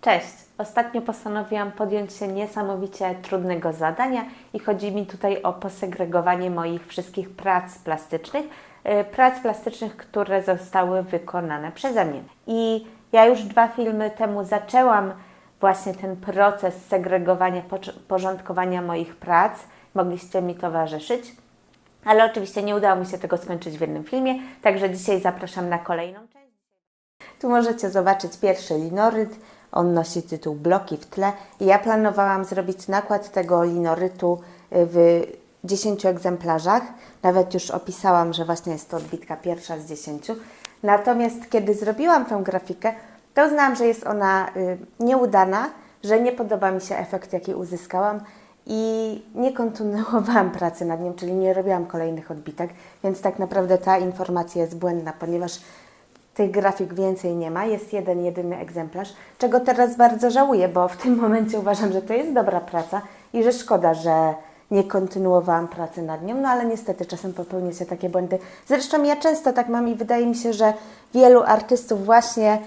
Cześć! Ostatnio postanowiłam podjąć się niesamowicie trudnego zadania i chodzi mi tutaj o posegregowanie moich wszystkich prac plastycznych, y, prac plastycznych, które zostały wykonane przeze mnie. I ja już dwa filmy temu zaczęłam właśnie ten proces segregowania, porządkowania moich prac. Mogliście mi towarzyszyć. Ale oczywiście nie udało mi się tego skończyć w jednym filmie, także dzisiaj zapraszam na kolejną część. Tu możecie zobaczyć pierwszy linoryt. On nosi tytuł Bloki w tle. I ja planowałam zrobić nakład tego linorytu y, w 10 egzemplarzach. Nawet już opisałam, że właśnie jest to odbitka pierwsza z 10. Natomiast kiedy zrobiłam tą grafikę, to uznałam, że jest ona y, nieudana, że nie podoba mi się efekt, jaki uzyskałam i nie kontynuowałam pracy nad nim, czyli nie robiłam kolejnych odbitek, więc tak naprawdę ta informacja jest błędna, ponieważ tych grafik więcej nie ma, jest jeden, jedyny egzemplarz, czego teraz bardzo żałuję, bo w tym momencie uważam, że to jest dobra praca i że szkoda, że nie kontynuowałam pracy nad nią, no ale niestety czasem popełnia się takie błędy. Zresztą ja często tak mam i wydaje mi się, że wielu artystów właśnie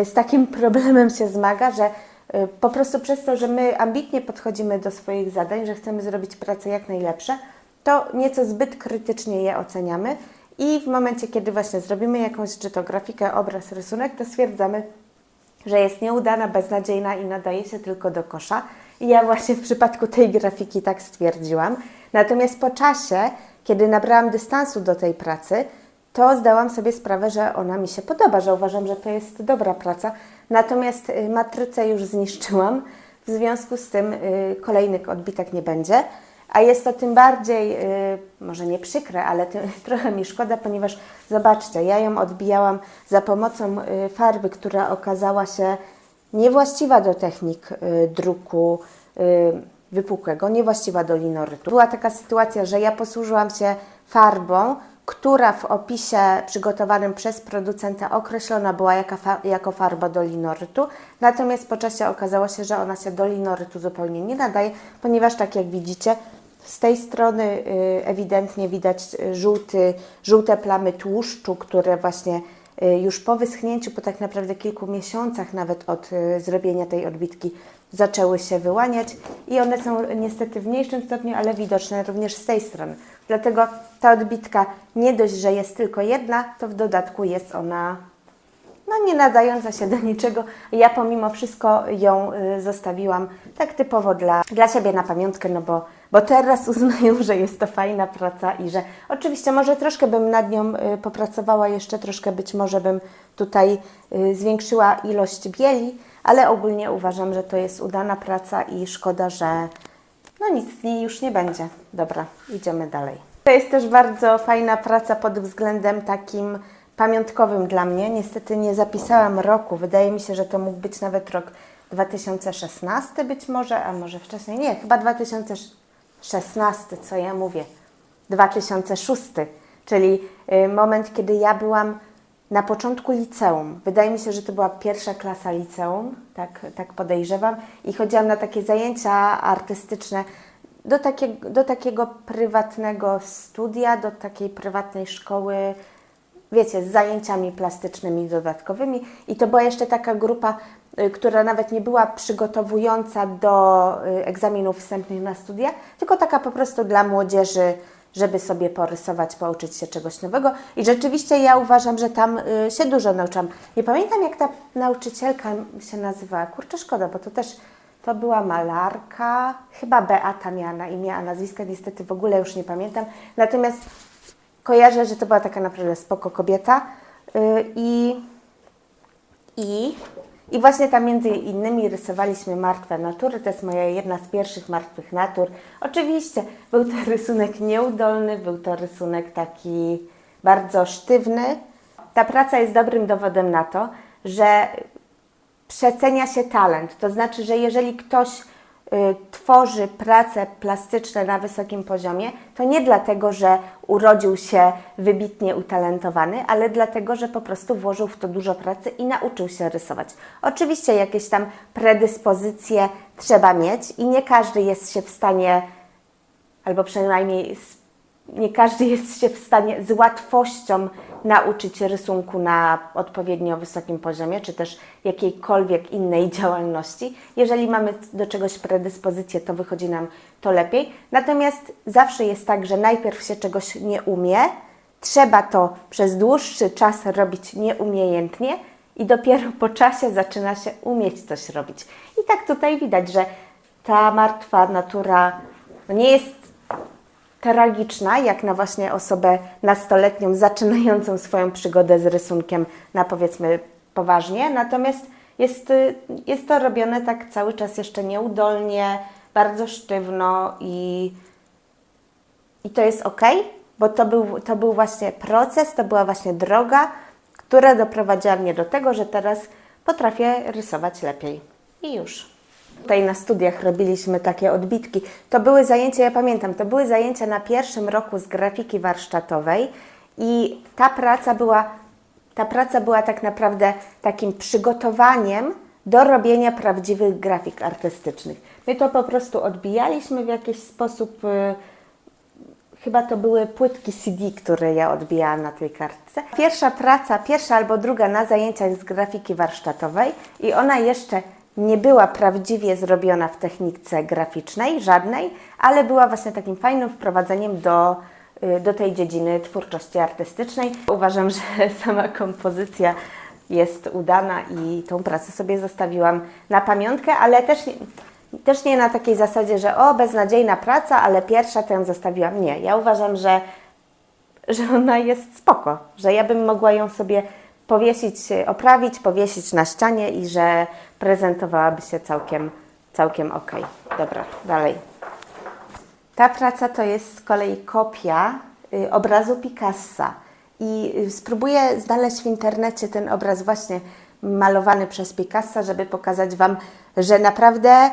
y, z takim problemem się zmaga, że y, po prostu przez to, że my ambitnie podchodzimy do swoich zadań, że chcemy zrobić pracę jak najlepsze, to nieco zbyt krytycznie je oceniamy i w momencie, kiedy właśnie zrobimy jakąś czy to grafikę, obraz, rysunek, to stwierdzamy, że jest nieudana, beznadziejna i nadaje się tylko do kosza. I ja właśnie w przypadku tej grafiki tak stwierdziłam. Natomiast po czasie, kiedy nabrałam dystansu do tej pracy, to zdałam sobie sprawę, że ona mi się podoba, że uważam, że to jest dobra praca. Natomiast y, matrycę już zniszczyłam, w związku z tym y, kolejnych odbitek nie będzie. A jest to tym bardziej, y, może nie przykre, ale tym, trochę mi szkoda, ponieważ zobaczcie, ja ją odbijałam za pomocą y, farby, która okazała się niewłaściwa do technik y, druku wypukłego, niewłaściwa do linorytu. Była taka sytuacja, że ja posłużyłam się farbą, która w opisie przygotowanym przez producenta określona była jako farba do linorytu, natomiast po czasie okazało się, że ona się do linorytu zupełnie nie nadaje, ponieważ tak jak widzicie, z tej strony y, ewidentnie widać y, żółty, żółte plamy tłuszczu, które właśnie y, już po wyschnięciu, po tak naprawdę kilku miesiącach nawet od zrobienia tej odbitki zaczęły się wyłaniać i one są niestety w mniejszym stopniu, ale widoczne również z tej strony. Dlatego ta odbitka nie dość, że jest tylko jedna, to w dodatku jest ona no nie nadająca się do niczego. Ja pomimo wszystko ją y, zostawiłam tak typowo dla, dla siebie na pamiątkę, no bo, bo teraz uznaję, że jest to fajna praca i że oczywiście może troszkę bym nad nią y, popracowała, jeszcze troszkę być może bym tutaj y, zwiększyła ilość bieli, ale ogólnie uważam, że to jest udana praca i szkoda, że no nic z niej już nie będzie. Dobra, idziemy dalej. To jest też bardzo fajna praca pod względem takim pamiątkowym dla mnie. Niestety nie zapisałam roku. Wydaje mi się, że to mógł być nawet rok 2016 być może, a może wcześniej. Nie, chyba 2016, co ja mówię. 2006, czyli y, moment, kiedy ja byłam na początku liceum. Wydaje mi się, że to była pierwsza klasa liceum, tak, tak podejrzewam. I chodziłam na takie zajęcia artystyczne do, takie, do takiego prywatnego studia, do takiej prywatnej szkoły, wiecie, z zajęciami plastycznymi dodatkowymi. I to była jeszcze taka grupa, y, która nawet nie była przygotowująca do y, egzaminów wstępnych na studia, tylko taka po prostu dla młodzieży, żeby sobie porysować, pouczyć się czegoś nowego. I rzeczywiście ja uważam, że tam y, się dużo nauczyłam. Nie pamiętam, jak ta nauczycielka się nazywała. Kurczę, szkoda, bo to też to była malarka, chyba Beata miała na imię, a nazwiska niestety w ogóle już nie pamiętam. Natomiast kojarzę, że to była taka naprawdę spoko kobieta yy, i, i, i właśnie tam między innymi rysowaliśmy martwe natury. To jest moja jedna z pierwszych martwych natur. Oczywiście był to rysunek nieudolny, był to rysunek taki bardzo sztywny. Ta praca jest dobrym dowodem na to, że przecenia się talent. To znaczy, że jeżeli ktoś y, tworzy prace plastyczne na wysokim poziomie, to nie dlatego, że urodził się wybitnie utalentowany, ale dlatego, że po prostu włożył w to dużo pracy i nauczył się rysować. Oczywiście jakieś tam predyspozycje trzeba mieć i nie każdy jest się w stanie, albo przynajmniej nie każdy jest się w stanie z łatwością nauczyć rysunku na odpowiednio wysokim poziomie, czy też jakiejkolwiek innej działalności. Jeżeli mamy do czegoś predyspozycję, to wychodzi nam to lepiej. Natomiast zawsze jest tak, że najpierw się czegoś nie umie, trzeba to przez dłuższy czas robić nieumiejętnie i dopiero po czasie zaczyna się umieć coś robić. I tak tutaj widać, że ta martwa natura no nie jest tragiczna, jak na właśnie osobę nastoletnią zaczynającą swoją przygodę z rysunkiem na powiedzmy poważnie, natomiast jest, y, jest to robione tak cały czas jeszcze nieudolnie, bardzo sztywno i, i to jest ok, bo to był, to był właśnie proces, to była właśnie droga, która doprowadziła mnie do tego, że teraz potrafię rysować lepiej. I już. Tutaj na studiach robiliśmy takie odbitki. To były zajęcia, ja pamiętam, to były zajęcia na pierwszym roku z grafiki warsztatowej i ta praca była, ta praca była tak naprawdę takim przygotowaniem do robienia prawdziwych grafik artystycznych. My to po prostu odbijaliśmy w jakiś sposób. y, Chyba to były płytki CD, które ja odbijałam na tej kartce. Pierwsza praca, pierwsza albo druga na zajęciach z grafiki warsztatowej i ona jeszcze nie była prawdziwie zrobiona w technice graficznej, żadnej, ale była właśnie takim fajnym wprowadzeniem do, y, do tej dziedziny twórczości artystycznej. Uważam, że sama kompozycja jest udana i tą pracę sobie zostawiłam na pamiątkę, ale też nie, też nie na takiej zasadzie, że o, beznadziejna praca, ale pierwsza ją zostawiłam. Nie, ja uważam, że, że ona jest spoko, że ja bym mogła ją sobie powiesić, oprawić, powiesić na ścianie i że prezentowałaby się całkiem, całkiem ok. Dobra, dalej. Ta praca to jest z kolei kopia y, obrazu Picassa. I y, spróbuję znaleźć w internecie ten obraz właśnie malowany przez Picassa, żeby pokazać Wam, że naprawdę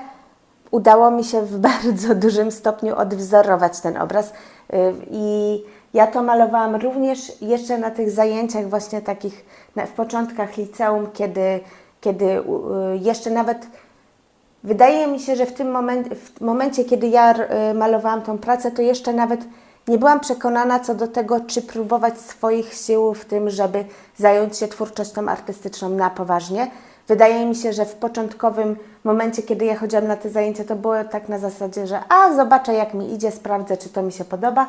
udało mi się w bardzo dużym stopniu odwzorować ten obraz. Y, I ja to malowałam również jeszcze na tych zajęciach właśnie takich na- w początkach liceum, kiedy, kiedy y, jeszcze nawet Wydaje mi się, że w tym momencie, w momencie, kiedy ja y, malowałam tą pracę, to jeszcze nawet nie byłam przekonana co do tego, czy próbować swoich sił w tym, żeby zająć się twórczością artystyczną na poważnie. Wydaje mi się, że w początkowym momencie, kiedy ja chodziłam na te zajęcia, to było tak na zasadzie, że a zobaczę jak mi idzie, sprawdzę, czy to mi się podoba.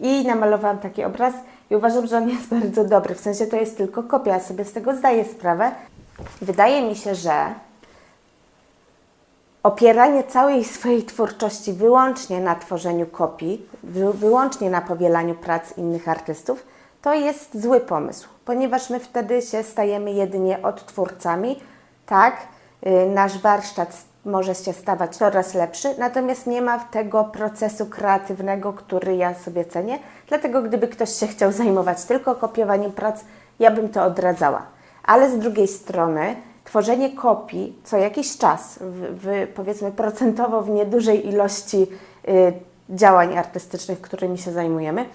I namalowałam taki obraz i uważam, że on jest bardzo dobry. W sensie to jest tylko kopia, sobie z tego zdaję sprawę. Wydaje mi się, że opieranie całej swojej twórczości wyłącznie na tworzeniu kopii, wy, wyłącznie na powielaniu prac innych artystów, to jest zły pomysł, ponieważ my wtedy się stajemy jedynie odtwórcami. Tak, y, nasz warsztat może się stawać coraz lepszy, natomiast nie ma tego procesu kreatywnego, który ja sobie cenię. Dlatego, gdyby ktoś się chciał zajmować tylko kopiowaniem prac, ja bym to odradzała. Ale z drugiej strony, tworzenie kopii co jakiś czas, w, w, powiedzmy procentowo w niedużej ilości y, działań artystycznych, którymi się zajmujemy,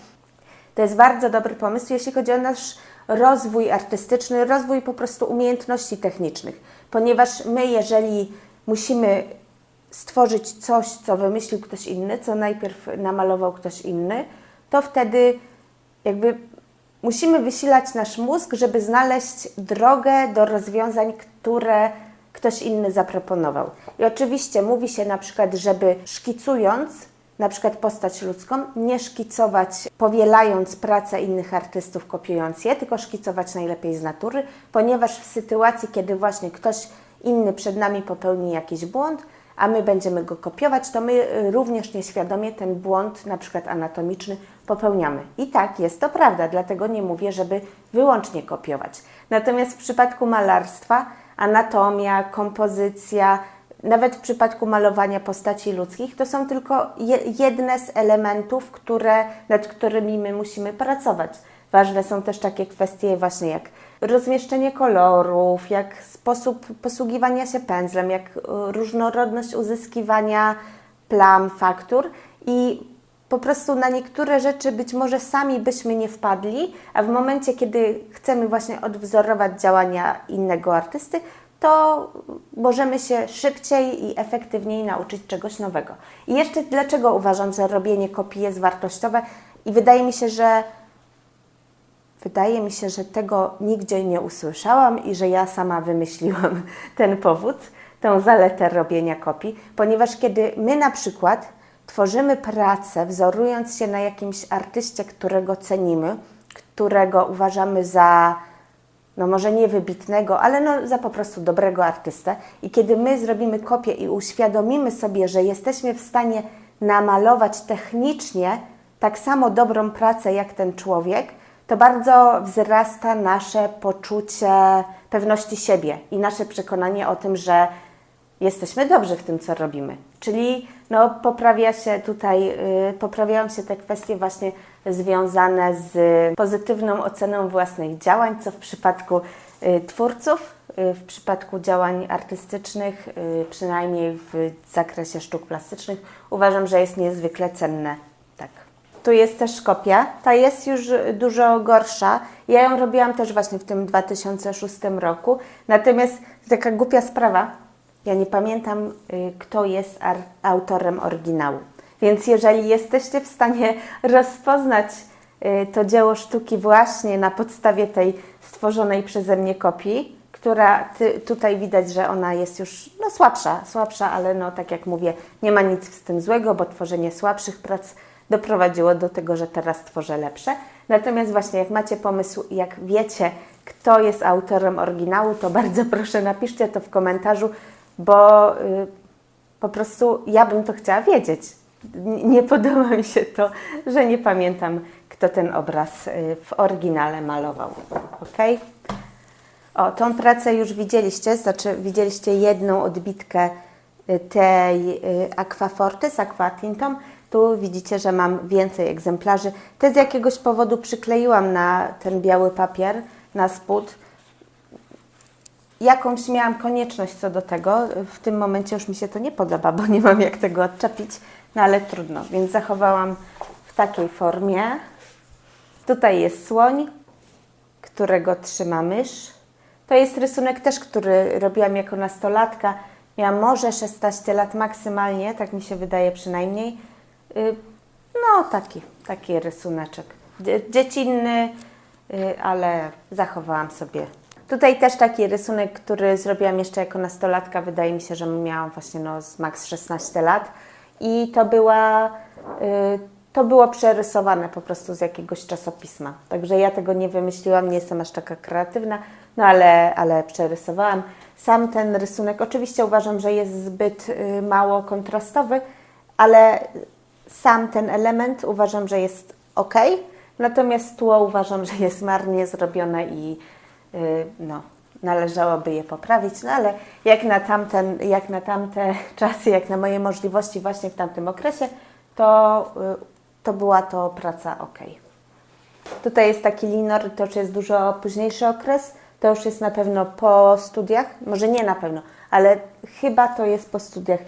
to jest bardzo dobry pomysł, jeśli chodzi o nasz rozwój artystyczny, rozwój po prostu umiejętności technicznych, ponieważ my, jeżeli musimy stworzyć coś, co wymyślił ktoś inny, co najpierw namalował ktoś inny, to wtedy jakby musimy wysilać nasz mózg, żeby znaleźć drogę do rozwiązań, które ktoś inny zaproponował. I oczywiście mówi się na przykład, żeby szkicując na przykład postać ludzką, nie szkicować powielając pracę innych artystów, kopiując je, tylko szkicować najlepiej z natury, ponieważ w sytuacji, kiedy właśnie ktoś inny przed nami popełni jakiś błąd, a my będziemy go kopiować, to my y, również nieświadomie ten błąd, na przykład anatomiczny, popełniamy. I tak, jest to prawda, dlatego nie mówię, żeby wyłącznie kopiować. Natomiast w przypadku malarstwa, anatomia, kompozycja, nawet w przypadku malowania postaci ludzkich, to są tylko je, jedne z elementów, które, nad którymi my musimy pracować. Ważne są też takie kwestie właśnie jak rozmieszczenie kolorów, jak sposób posługiwania się pędzlem, jak y, różnorodność uzyskiwania plam, faktur i po prostu na niektóre rzeczy być może sami byśmy nie wpadli, a w momencie, kiedy chcemy właśnie odwzorować działania innego artysty, to możemy się szybciej i efektywniej nauczyć czegoś nowego. I jeszcze dlaczego uważam, że robienie kopii jest wartościowe I wydaje mi się, że wydaje mi się, że tego nigdzie nie usłyszałam i że ja sama wymyśliłam ten powód, tą zaletę robienia kopii, ponieważ kiedy my na przykład tworzymy pracę, wzorując się na jakimś artyście, którego cenimy, którego uważamy za no może nie wybitnego, ale no za po prostu dobrego artystę. I kiedy my zrobimy kopię i uświadomimy sobie, że jesteśmy w stanie namalować technicznie tak samo dobrą pracę jak ten człowiek, to bardzo wzrasta nasze poczucie pewności siebie i nasze przekonanie o tym, że jesteśmy dobrzy w tym, co robimy. Czyli no, poprawia się tutaj, yy, poprawiają się te kwestie właśnie związane z pozytywną oceną własnych działań, co w przypadku y, twórców, y, w przypadku działań artystycznych, y, przynajmniej w zakresie sztuk plastycznych, uważam, że jest niezwykle cenne. Tak. Tu jest też kopia. Ta jest już dużo gorsza. Ja ją robiłam też właśnie w tym 2006 roku. Natomiast taka głupia sprawa. Ja nie pamiętam, kto jest autorem oryginału. Więc jeżeli jesteście w stanie rozpoznać y, to dzieło sztuki właśnie na podstawie tej stworzonej przeze mnie kopii, która ty, tutaj widać, że ona jest już no, słabsza, słabsza, ale no tak jak mówię, nie ma nic z tym złego, bo tworzenie słabszych prac doprowadziło do tego, że teraz tworzę lepsze. Natomiast właśnie jak macie pomysł, jak wiecie, kto jest autorem oryginału, to bardzo proszę napiszcie to w komentarzu, bo y, po prostu ja bym to chciała wiedzieć. Nie podoba mi się to, że nie pamiętam, kto ten obraz y, w oryginale malował. Ok? O, tą pracę już widzieliście, znaczy widzieliście jedną odbitkę y, tej y, Aquaforty z Aquatintą. Tu widzicie, że mam więcej egzemplarzy. Te z jakiegoś powodu przykleiłam na ten biały papier, na spód. Jakąś miałam konieczność co do tego. W tym momencie już mi się to nie podoba, bo nie mam jak tego odczepić, no ale trudno, więc zachowałam w takiej formie. Tutaj jest słoń, którego trzyma mysz. To jest rysunek też, który robiłam jako nastolatka. Miałam może 16 lat maksymalnie, tak mi się wydaje przynajmniej. Y, No, taki, taki rysuneczek. Dzie- Dziecinny, y, ale zachowałam sobie. Tutaj też taki rysunek, który zrobiłam jeszcze jako nastolatka. Wydaje mi się, że miałam właśnie no, z max 16 lat. I to była, y, to było przerysowane po prostu z jakiegoś czasopisma. Także ja tego nie wymyśliłam, nie jestem aż taka kreatywna, no ale, ale przerysowałam. Sam ten rysunek oczywiście uważam, że jest zbyt y, mało kontrastowy, ale sam ten element uważam, że jest ok. Natomiast tło uważam, że jest marnie zrobione i y, no, należałoby je poprawić. No ale jak na, tamten, jak na tamte czasy, jak na moje możliwości właśnie w tamtym okresie, to, y, to była to praca ok. Tutaj jest taki linor, to już jest dużo późniejszy okres. To już jest na pewno po studiach, może nie na pewno, ale chyba to jest po studiach.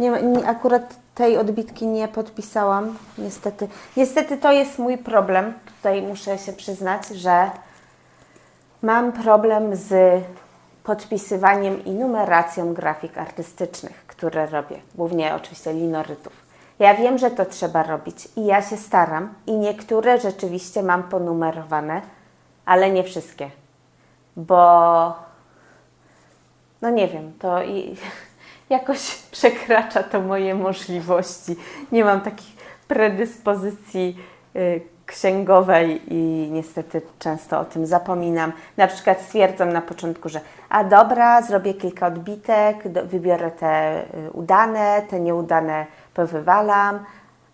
Nie, nie, akurat tej odbitki nie podpisałam, niestety. Niestety to jest mój problem. Tutaj muszę się przyznać, że mam problem z podpisywaniem i numeracją grafik artystycznych, które robię, głównie oczywiście linorytów. Ja wiem, że to trzeba robić i ja się staram i niektóre rzeczywiście mam ponumerowane, ale nie wszystkie, bo no nie wiem, to i, jakoś przekracza to moje możliwości. Nie mam takich predyspozycji y, księgowej i niestety często o tym zapominam. Na przykład stwierdzam na początku, że a dobra, zrobię kilka odbitek, do, wybiorę te y, udane, te nieudane powywalam,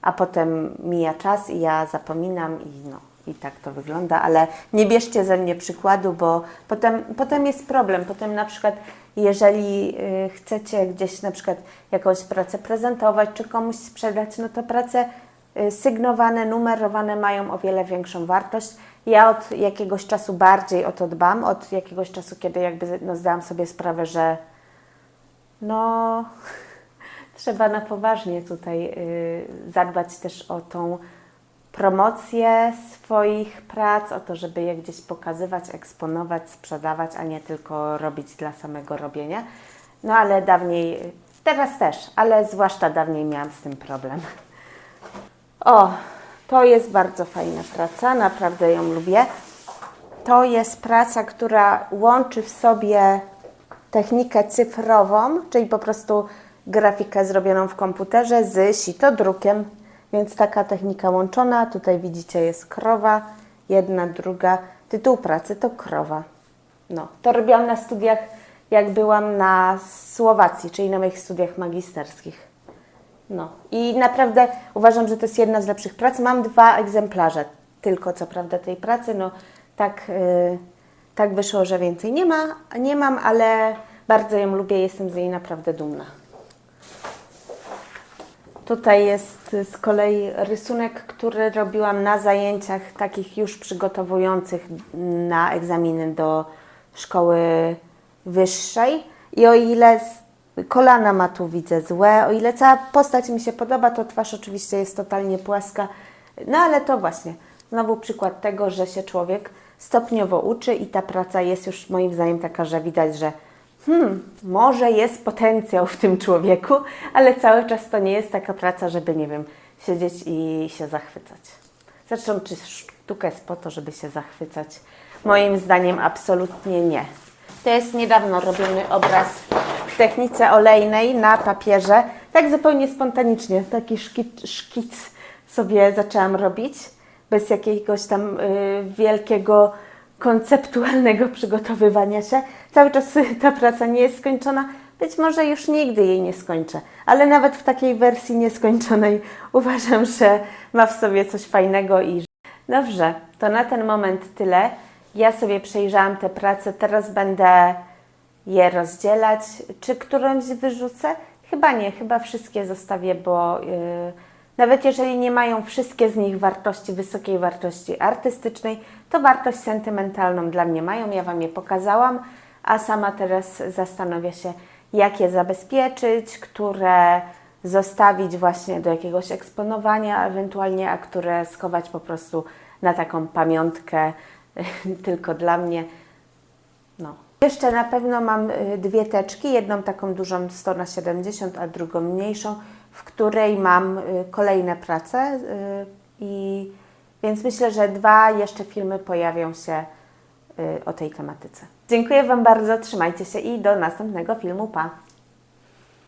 a potem mija czas i ja zapominam i no. I tak to wygląda, ale nie bierzcie ze mnie przykładu, bo potem, potem jest problem. Potem na przykład, jeżeli y, chcecie gdzieś na przykład jakąś pracę prezentować czy komuś sprzedać, no to prace y, sygnowane, numerowane mają o wiele większą wartość. Ja od jakiegoś czasu bardziej o to dbam, od jakiegoś czasu, kiedy jakby no, zdałam sobie sprawę, że no trzeba na poważnie tutaj y, zadbać też o tą promocję swoich prac, o to, żeby je gdzieś pokazywać, eksponować, sprzedawać, a nie tylko robić dla samego robienia. No ale dawniej, teraz też, ale zwłaszcza dawniej miałam z tym problem. O, To jest bardzo fajna praca, naprawdę ją lubię. To jest praca, która łączy w sobie technikę cyfrową, czyli po prostu grafikę zrobioną w komputerze z sitodrukiem. Więc taka technika łączona. Tutaj widzicie jest krowa, jedna, druga. Tytuł pracy to krowa. No, to robiłam na studiach, jak byłam na Słowacji, czyli na moich studiach magisterskich. No i naprawdę uważam, że to jest jedna z lepszych prac. Mam dwa egzemplarze tylko, co prawda, tej pracy. No tak, yy, tak wyszło, że więcej nie ma, nie mam, ale bardzo ją lubię, jestem z niej naprawdę dumna. Tutaj jest z kolei rysunek, który robiłam na zajęciach takich już przygotowujących na egzaminy do szkoły wyższej. I o ile kolana ma tu widzę złe, o ile cała postać mi się podoba, to twarz oczywiście jest totalnie płaska. No ale to właśnie znowu przykład tego, że się człowiek stopniowo uczy i ta praca jest już moim zdaniem taka, że widać, że hmm, może jest potencjał w tym człowieku, ale cały czas to nie jest taka praca, żeby, nie wiem, siedzieć i się zachwycać. Zresztą, czy sztuka jest po to, żeby się zachwycać? Moim zdaniem absolutnie nie. To jest niedawno robiony obraz technice olejnej na papierze, tak zupełnie spontanicznie, taki szkic, szkic sobie zaczęłam robić, bez jakiegoś tam y, wielkiego konceptualnego przygotowywania się. Cały czas ta praca nie jest skończona. Być może już nigdy jej nie skończę, ale nawet w takiej wersji nieskończonej uważam, że ma w sobie coś fajnego i Dobrze, to na ten moment tyle. Ja sobie przejrzałam te prace, teraz będę je rozdzielać. Czy którąś wyrzucę? Chyba nie, chyba wszystkie zostawię, bo yy, nawet jeżeli nie mają wszystkie z nich wartości, wysokiej wartości artystycznej, to wartość sentymentalną dla mnie mają. Ja Wam je pokazałam, a sama teraz zastanowię się, jak je zabezpieczyć, które zostawić właśnie do jakiegoś eksponowania ewentualnie, a które schować po prostu na taką pamiątkę tylko dla mnie. No. Jeszcze na pewno mam y, dwie teczki, jedną taką dużą 100 na 70, a drugą mniejszą, w której mam y, kolejne prace y, i więc myślę, że dwa jeszcze filmy pojawią się o tej tematyce. Dziękuję Wam bardzo, trzymajcie się i do następnego filmu. Pa!